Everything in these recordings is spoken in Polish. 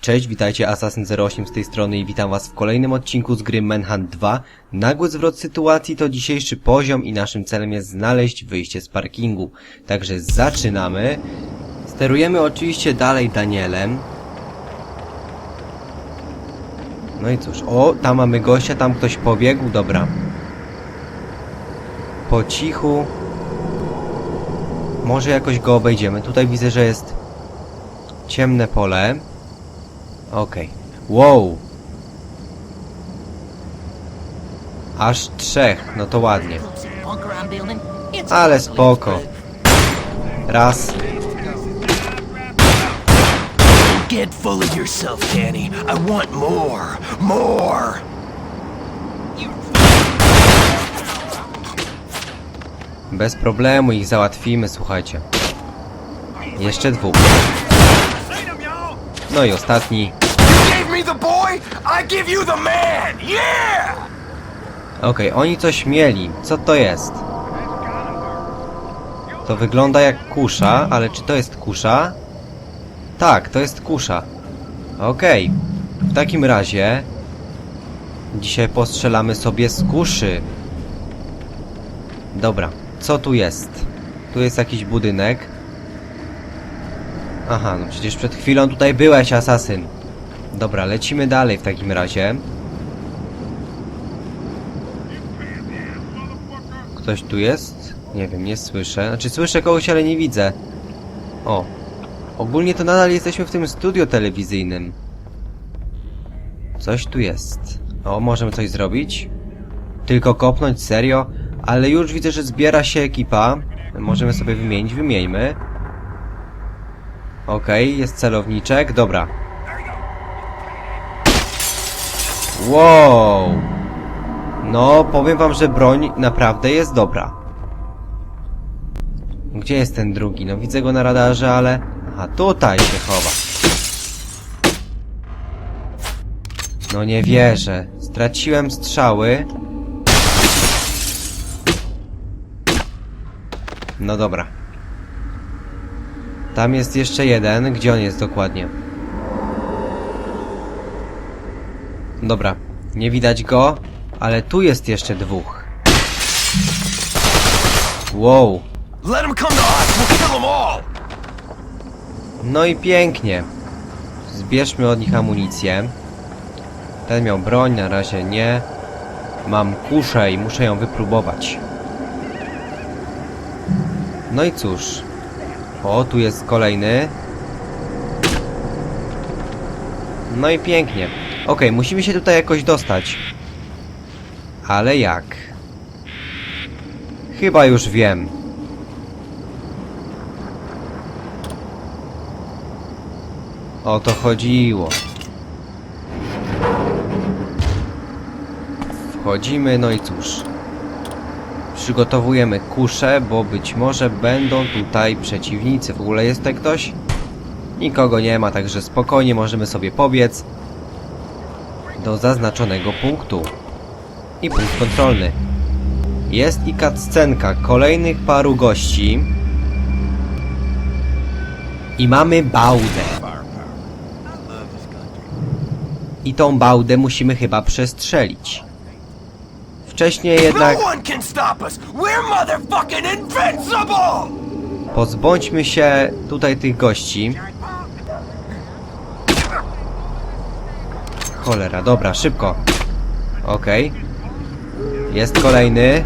Cześć, witajcie Assassin08 z tej strony i witam was w kolejnym odcinku z gry Manhunt 2. Nagły zwrot sytuacji to dzisiejszy poziom i naszym celem jest znaleźć wyjście z parkingu. Także zaczynamy. Sterujemy oczywiście dalej Danielem. No i cóż, o, tam mamy gościa, tam ktoś pobiegł, dobra. Po cichu. Może jakoś go obejdziemy. Tutaj widzę, że jest ciemne pole. Okej. Wow. Aż trzech, no to ładnie. Ale spoko. Raz. Get full of yourself, Danny. I want more. More. Bez problemu ich załatwimy, słuchajcie. Jeszcze dwóch. No i ostatni. The boy, I give you the man. Yeah! Okej, oni coś mieli. Co to jest? To wygląda jak kusza, ale czy to jest kusza? Tak, to jest kusza. Okej. W takim razie... Dzisiaj postrzelamy sobie z kuszy. Dobra, co tu jest? Tu jest jakiś budynek. Aha, no przecież przed chwilą tutaj byłeś, asasyn. Dobra, lecimy dalej w takim razie. Ktoś tu jest? Nie wiem, nie słyszę. Znaczy słyszę kogoś, ale nie widzę. O. Ogólnie to nadal jesteśmy w tym studio telewizyjnym. Coś tu jest. O, możemy coś zrobić? Tylko kopnąć, serio? Ale już widzę, że zbiera się ekipa. Możemy sobie wymienić, wymieńmy. Okej, jest celowniczek, dobra. Wow! No, powiem wam, że broń naprawdę jest dobra. Gdzie jest ten drugi? No widzę go na radarze, ale... Aha, tutaj się chowa. No nie wierzę. Straciłem strzały. No dobra. Tam jest jeszcze jeden. Gdzie on jest dokładnie? Dobra. Nie widać go, ale tu jest jeszcze dwóch. Wow. No i pięknie. Zbierzmy od nich amunicję. Ten miał broń, na razie nie. Mam kuszę i muszę ją wypróbować. No i cóż. O, tu jest kolejny. No i pięknie. Okej, musimy się tutaj jakoś dostać. Ale jak? Chyba już wiem. O to chodziło. Wchodzimy, no i cóż. Przygotowujemy kuszę, bo być może będą tutaj przeciwnicy. W ogóle jest tutaj ktoś? Nikogo nie ma, także spokojnie możemy sobie pobiec do zaznaczonego punktu. I punkt kontrolny. Jest i cutscenka kolejnych paru gości. I mamy bałdę. I tą bałdę musimy chyba przestrzelić. Wcześniej jednak No invincible. pozbądźmy się tutaj tych gości. Cholera, dobra, szybko. Okej. Jest kolejny.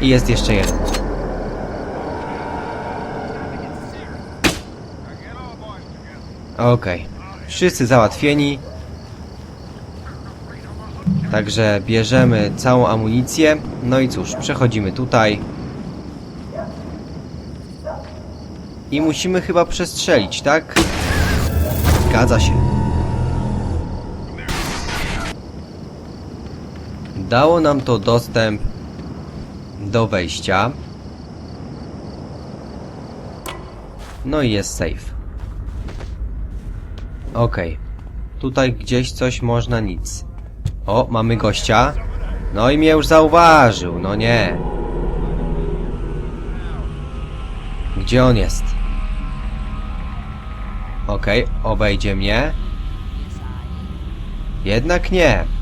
I jest jeszcze jeden. Okej. Wszyscy załatwieni. Także bierzemy całą amunicję. No i cóż, przechodzimy tutaj. I musimy chyba przestrzelić, tak? Zgadza się. Dało nam to dostęp do wejścia. No i jest safe. Okej. Tutaj gdzieś coś można nic. O, mamy gościa. No i mnie już zauważył, no nie. Gdzie on jest? Okej, obejdzie mnie. Jednak nie.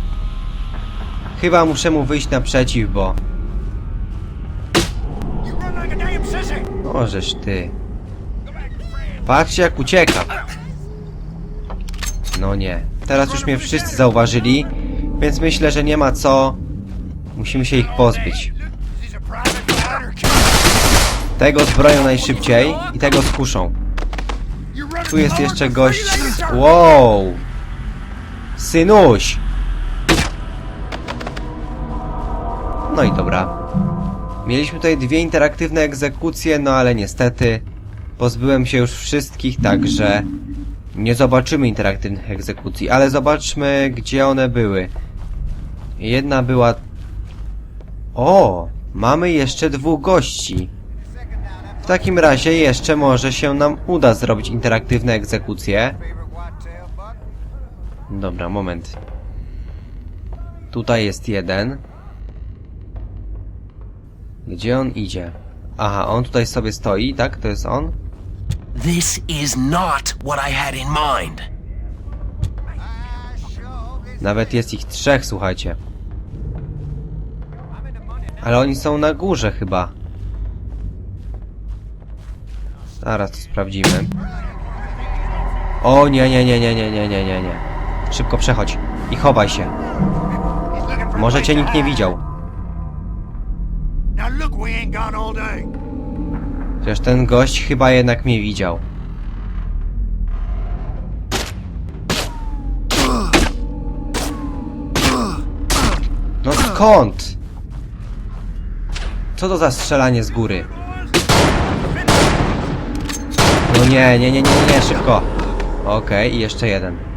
Chyba muszę mu wyjść naprzeciw, bo... Możesz ty. Patrzcie jak ucieka. No nie. Teraz już mnie wszyscy zauważyli, więc myślę, że nie ma co. Musimy się ich pozbyć. Tego zbroją najszybciej i tego skuszą. Tu jest jeszcze gość. Wow! Synuś! No i dobra. Mieliśmy tutaj dwie interaktywne egzekucje, no ale niestety pozbyłem się już wszystkich, także nie zobaczymy interaktywnych egzekucji, ale zobaczmy, gdzie one były. Jedna była... O! Mamy jeszcze dwóch gości. W takim razie jeszcze może się nam uda zrobić interaktywne egzekucje. Dobra, moment. Tutaj jest jeden. Gdzie on idzie? Aha, on tutaj sobie stoi, tak? To jest on? This is not what I had in mind. Nawet jest ich trzech, słuchajcie. Ale oni są na górze chyba. Zaraz to sprawdzimy. O nie, nie, nie, nie, nie, nie, nie, nie, nie. Szybko przechodź i chowaj się. Może cię nikt nie widział. We. Chociaż ten gość chyba jednak mnie widział. No skąd? Co to za strzelanie z góry? No nie, nie, nie, nie, nie, szybko. Okej, i jeszcze jeden.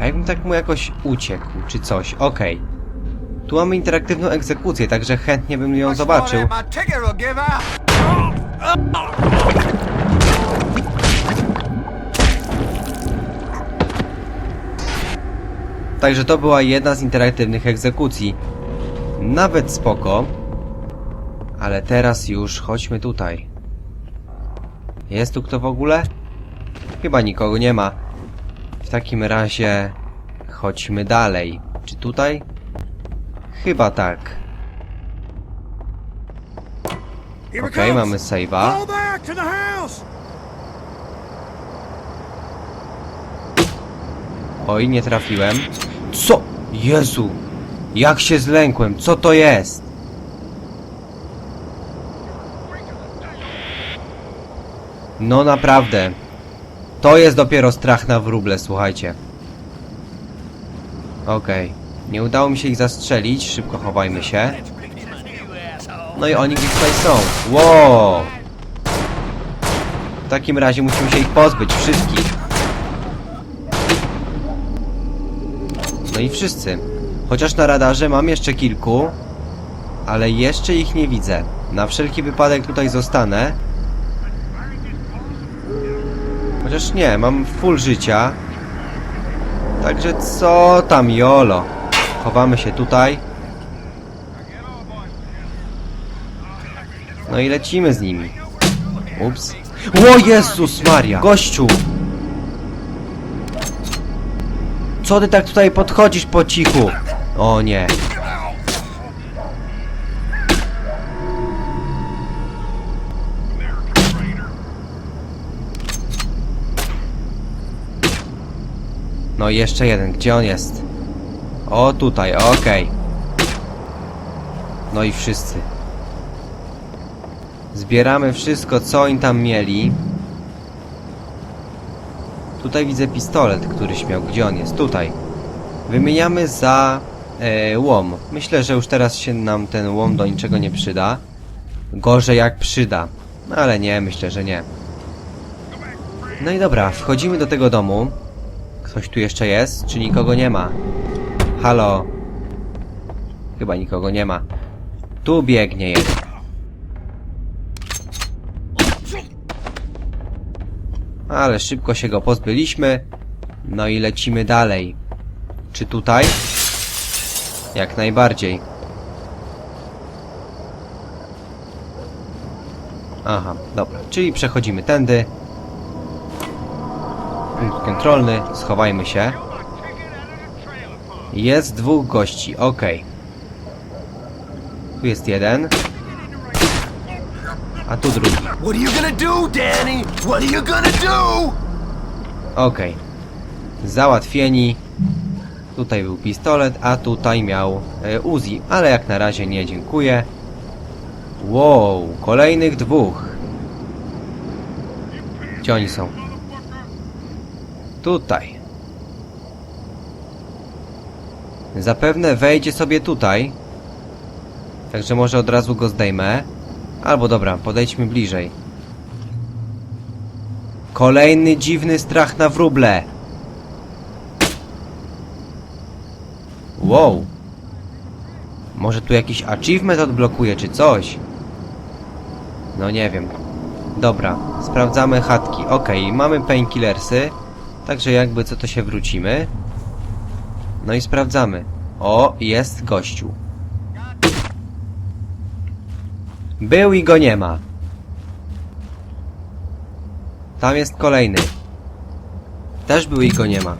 A jakbym tak mu jakoś uciekł, czy coś, okej. Tu mamy interaktywną egzekucję, także chętnie bym ją zobaczył. Także to była jedna z interaktywnych egzekucji. Nawet spoko. Ale teraz już chodźmy tutaj. Jest tu kto w ogóle? Chyba nikogo nie ma. W takim razie chodźmy dalej. Czy tutaj? Chyba tak. Okej, we mamy save'a. Oj, nie trafiłem. Co? Jezu! Jak się zlękłem, co to jest? No naprawdę. To jest dopiero strach na wróble, słuchajcie. Okej. Nie udało mi się ich zastrzelić, szybko chowajmy się. No i oni gdzieś tutaj są. Wow! W takim razie musimy się ich pozbyć, wszystkich. No i wszyscy. Chociaż na radarze mam jeszcze kilku, ale jeszcze ich nie widzę. Na wszelki wypadek tutaj zostanę. Chociaż nie, mam full życia. Także co tam, jolo? Chowamy się tutaj. No i lecimy z nimi. Ups. O Jezus Maria! Gościu! Co ty tak tutaj podchodzisz po cichu? O nie. No i jeszcze jeden. Gdzie on jest? O, tutaj. Okej. No i wszyscy. Zbieramy wszystko, co oni tam mieli. Tutaj widzę pistolet, który śmiał. Gdzie on jest? Tutaj. Wymieniamy za e, łom. Myślę, że już teraz się nam ten łom do niczego nie przyda. Gorzej jak przyda. No ale nie, myślę, że nie. No i dobra, wchodzimy do tego domu. Ktoś tu jeszcze jest? Czy nikogo nie ma? Halo? Chyba nikogo nie ma. Tu biegnie jeden. Ale szybko się go pozbyliśmy. No i lecimy dalej. Czy tutaj? Jak najbardziej. Aha, dobra. Czyli przechodzimy tędy. Punkt kontrolny. Schowajmy się. Jest dwóch gości, okej. Tu jest jeden. A tu drugi. What are you gonna do, Danny? What are you gonna do? Okej. Załatwieni. Tutaj był pistolet, a tutaj miał e, Uzi, ale jak na razie nie dziękuję. Wow, kolejnych dwóch. Gdzie oni są? Tutaj. Zapewne wejdzie sobie tutaj. Także może od razu go zdejmę. Albo dobra, podejdźmy bliżej. Kolejny dziwny strach na wróble. Wow. Może tu jakiś achievement odblokuje, czy coś? No nie wiem. Dobra, sprawdzamy chatki. Okej, mamy painkillersy. Także jakby co to się wrócimy. No i sprawdzamy. O, jest gościu. Był i go nie ma. Tam jest kolejny. Też był i go nie ma.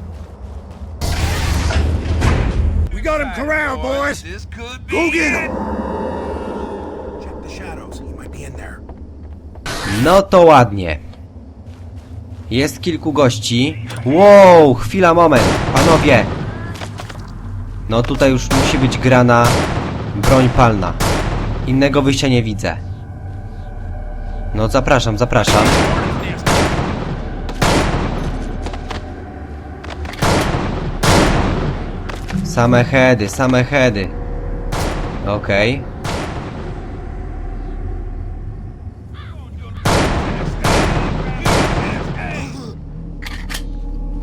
We got him corralled, boys. Go get him. Check the shadows. He might be in there. No to ładnie. Jest kilku gości. Wow, chwila, moment. Panowie. No tutaj już musi być grana broń palna. Innego wyjścia nie widzę. No zapraszam, zapraszam. Same heady, same heady. Okej.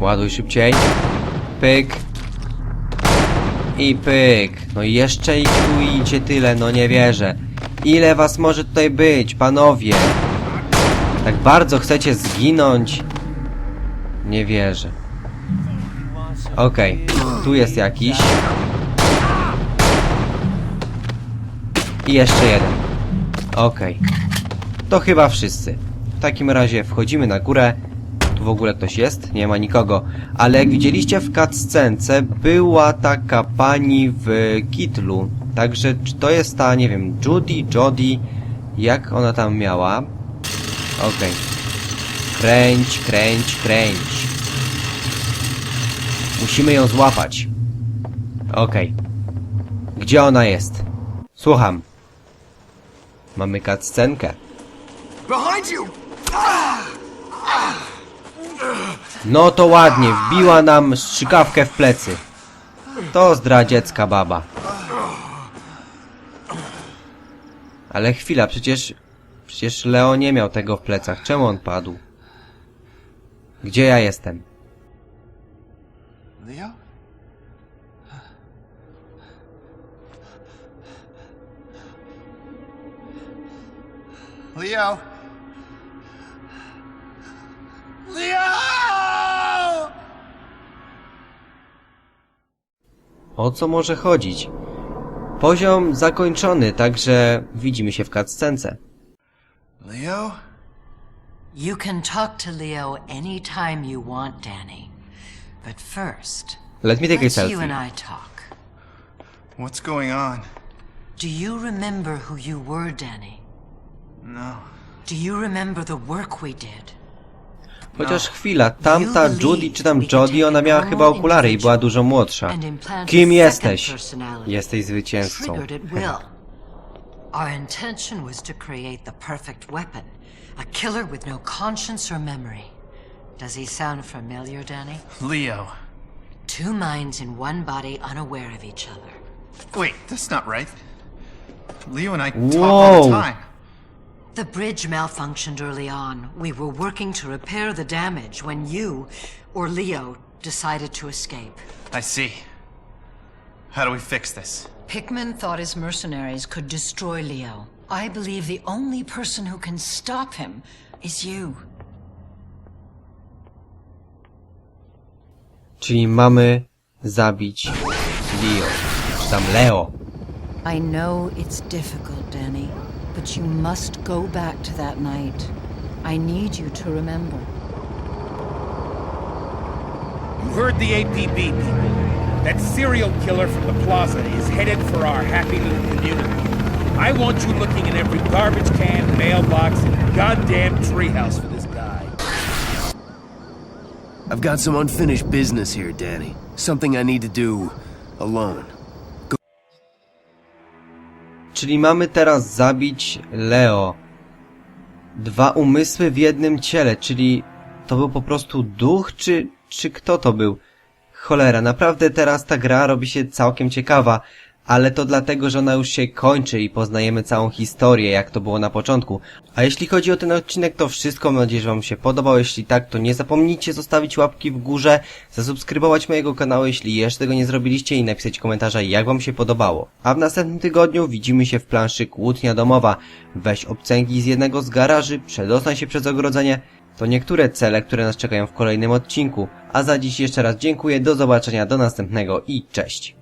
Ładuj szybciej. Pyk. I pyk. No i jeszcze ich tu idzie tyle, no nie wierzę. Ile was może tutaj być, panowie? Tak bardzo chcecie zginąć? Nie wierzę. Okej, tu jest jakiś. I jeszcze jeden. Okej. To chyba wszyscy. W takim razie wchodzimy na górę. Tu w ogóle ktoś jest? Nie ma nikogo. Ale jak widzieliście w cutscence, była taka pani w kitlu. Także czy to jest ta, nie wiem, Judy, Jody, jak ona tam miała? Okej. Kręć, kręć, kręć. Musimy ją złapać. Okej. Gdzie ona jest? Słucham. Mamy cutscenkę. Behind you! No to ładnie, wbiła nam strzykawkę w plecy. To zdradziecka baba. Ale chwila, przecież... Przecież Leo nie miał tego w plecach. Czemu on padł? Gdzie ja jestem? Leo? Leo? O co może chodzić? Poziom zakończony, także widzimy się w cutscence. Leo? You can talk to Leo anytime you want, Danny. But first, Let me take a let's you selfie. and I talk. What's going on? Do you remember who you were, Danny? No. Do you remember the work we did? Chociaż chwila, tamta Judy czy tam Jody, ona miała chyba okulary i była dużo młodsza. Kim jesteś? Jesteś zwycięzcą. Will. Our intention was to create the perfect weapon. A killer with no conscience or memory. Does he sound familiar, Danny? Leo. Two minds in one body unaware of each other. Wait, that's not right. Leo and I talk all the time. The bridge malfunctioned early on. We were working to repair the damage when you, or Leo, decided to escape. I see. How do we fix this? Pickman thought his mercenaries could destroy Leo. I believe the only person who can stop him is you. Czyli mamy zabić Leo. Czy tam Leo. I know it's difficult, Danny, But you must go back to that night. I need you to remember. You heard the APB people. That serial killer from the plaza is headed for our happy little community. I want you looking in every garbage can, mailbox, and goddamn treehouse for this guy. I've got some unfinished business here, Danny. Something I need to do alone. Czyli mamy teraz zabić Leo. Dwa umysły w jednym ciele, czyli to był po prostu duch, czy, czy kto to był? Cholera, naprawdę teraz ta gra robi się całkiem ciekawa, ale to dlatego, że ona już się kończy i poznajemy całą historię, jak to było na początku. A jeśli chodzi o ten odcinek, to wszystko. Mam nadzieję, że Wam się podobał. Jeśli tak, to nie zapomnijcie zostawić łapki w górze, zasubskrybować mojego kanału, jeśli jeszcze tego nie zrobiliście i napisać komentarza, jak Wam się podobało. A w następnym tygodniu widzimy się w planszy Kłótnia Domowa. Weź obcęgi z jednego z garaży, przedostań się przez ogrodzenie. To niektóre cele, które nas czekają w kolejnym odcinku. A za dziś jeszcze raz dziękuję, do zobaczenia, do następnego i cześć.